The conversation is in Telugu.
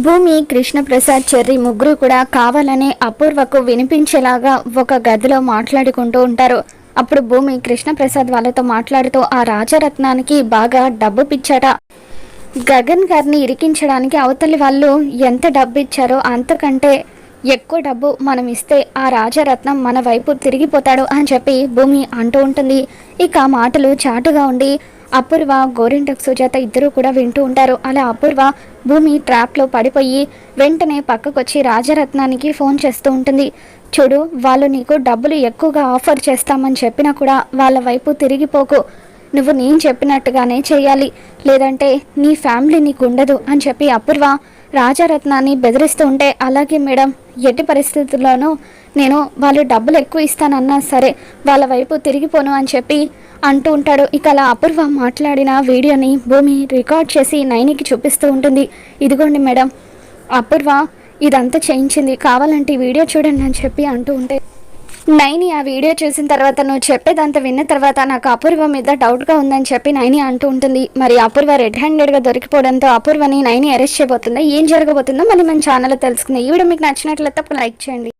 భూమి కృష్ణప్రసాద్ చెర్రి ముగ్గురు కూడా కావాలని అపూర్వకు వినిపించేలాగా ఒక గదిలో మాట్లాడుకుంటూ ఉంటారు. అప్పుడు భూమి కృష్ణప్రసాద్ వాళ్ళతో మాట్లాడుతూ ఆ రాజరత్నానికి బాగా డబ్బు పిచ్చాట. గగన్ గారిని ఇరికించడానికి అవతలి వాళ్ళు ఎంత డబ్బు ఇచ్చారో అంతకంటే ఎక్కువ డబ్బు మనం ఇస్తే ఆ రాజరత్నం మన వైపు తిరిగిపోతాడు అని చెప్పి భూమి అంటూ ఉంటుంది. ఇక మాటలు చాటుగా ఉండి అపూర్వ గోరింటకు సుజాత ఇద్దరూ కూడా వింటూ ఉంటారు. అలా అపూర్వ భూమి ట్రాప్లో పడిపోయి వెంటనే పక్కకొచ్చి రాజరత్నానికి ఫోన్ చేస్తూ ఉంటుంది. చూడు వాళ్ళు నీకు డబ్బులు ఎక్కువగా ఆఫర్ చేస్తామని చెప్పినా కూడా వాళ్ళ వైపు తిరిగిపోకు. నువ్వు నేను చెప్పినట్టుగానే చేయాలి లేదంటే నీ ఫ్యామిలీ నీకు ఉండదు అని చెప్పి అపూర్వ రాజారత్నాన్ని బెదిరిస్తూ ఉంటే అలాగే మేడం ఎట్టి పరిస్థితుల్లోనూ నేను వాళ్ళు డబ్బులు ఎక్కువ ఇస్తానన్నా సరే వాళ్ళ వైపు తిరిగిపోను అని చెప్పి అంటూ ఉంటాడు. ఇక అలా అపూర్వ మాట్లాడిన వీడియోని భూమి రికార్డ్ చేసి నైనికి చూపిస్తూ ఉంటుంది. ఇదిగోండి మేడం అపూర్వ ఇదంతా చేయించింది. కావాలంటే వీడియో చూడండి అని చెప్పి అంటూ ఉంటే నైని ఆ వీడియో చూసిన తర్వాత నువ్వు చెప్పేదంతా విన్న తర్వాత నాకు అపూర్వ మీద డౌట్గా ఉందని చెప్పి నైని అంటూ ఉంటుంది. మరి అపూర్వ రెడ్ హ్యాండెడ్గా దొరికిపోవడంతో అపూర్వని నైని అరెస్ట్ చేయబోతుందా? ఏం జరగబోతుందో మళ్ళీ మన ఛానల్లో తెలుసుకుందాం. ఈ వీడియో మీకు నచ్చినట్లయితే లైక్ చేయండి.